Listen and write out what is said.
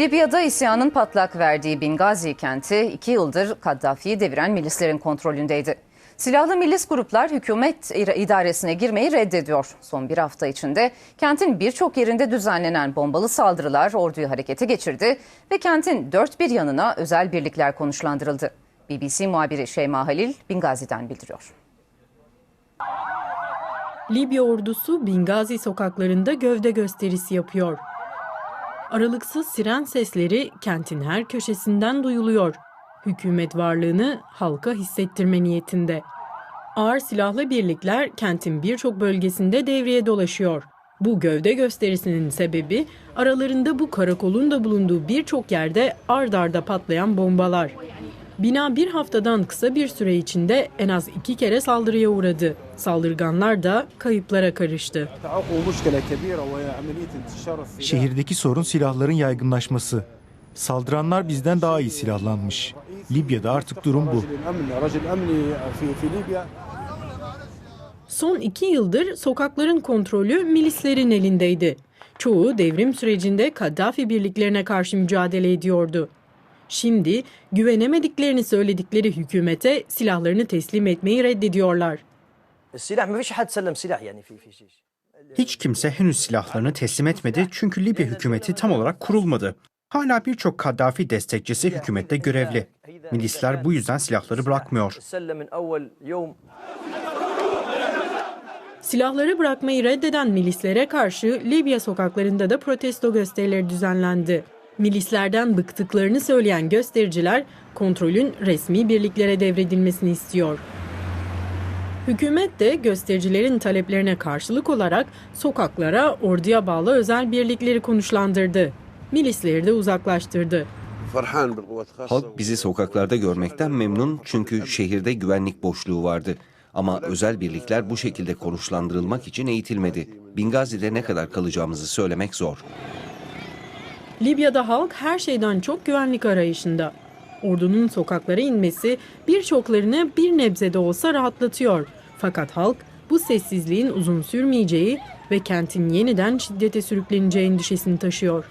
Libya'da isyanın patlak verdiği Bingazi kenti iki yıldır Kaddafi'yi deviren milislerin kontrolündeydi. Silahlı milis gruplar hükümet idaresine girmeyi reddediyor. Son bir hafta içinde kentin birçok yerinde düzenlenen bombalı saldırılar orduyu harekete geçirdi ve kentin dört bir yanına özel birlikler konuşlandırıldı. BBC muhabiri Şeyma Halil Bingazi'den bildiriyor. Libya ordusu Bingazi sokaklarında gövde gösterisi yapıyor. Aralıksız siren sesleri kentin her köşesinden duyuluyor. Hükümet varlığını halka hissettirme niyetinde. Ağır silahlı birlikler kentin birçok bölgesinde devreye dolaşıyor. Bu gövde gösterisinin sebebi aralarında bu karakolun da bulunduğu birçok yerde ard arda patlayan bombalar. Bina bir haftadan kısa bir süre içinde en az iki kere saldırıya uğradı. Saldırganlar da kayıplara karıştı. Şehirdeki sorun silahların yaygınlaşması. Saldıranlar bizden daha iyi silahlanmış. Libya'da artık durum bu. Son iki yıldır sokakların kontrolü milislerin elindeydi. Çoğu devrim sürecinde Kaddafi birliklerine karşı mücadele ediyordu. Şimdi güvenemediklerini söyledikleri hükümete silahlarını teslim etmeyi reddediyorlar. Hiç kimse henüz silahlarını teslim etmedi çünkü Libya hükümeti tam olarak kurulmadı. Hala birçok Kaddafi destekçisi hükümette görevli. Milisler bu yüzden silahları bırakmıyor. Silahları bırakmayı reddeden milislere karşı Libya sokaklarında da protesto gösterileri düzenlendi. Milislerden bıktıklarını söyleyen göstericiler kontrolün resmi birliklere devredilmesini istiyor. Hükümet de göstericilerin taleplerine karşılık olarak sokaklara orduya bağlı özel birlikleri konuşlandırdı. Milisleri de uzaklaştırdı. Halk bizi sokaklarda görmekten memnun çünkü şehirde güvenlik boşluğu vardı. Ama özel birlikler bu şekilde konuşlandırılmak için eğitilmedi. Bingazi'de ne kadar kalacağımızı söylemek zor. Libya'da halk her şeyden çok güvenlik arayışında. Ordunun sokaklara inmesi birçoklarını bir nebze de olsa rahatlatıyor. Fakat halk bu sessizliğin uzun sürmeyeceği ve kentin yeniden şiddete sürükleneceği endişesini taşıyor.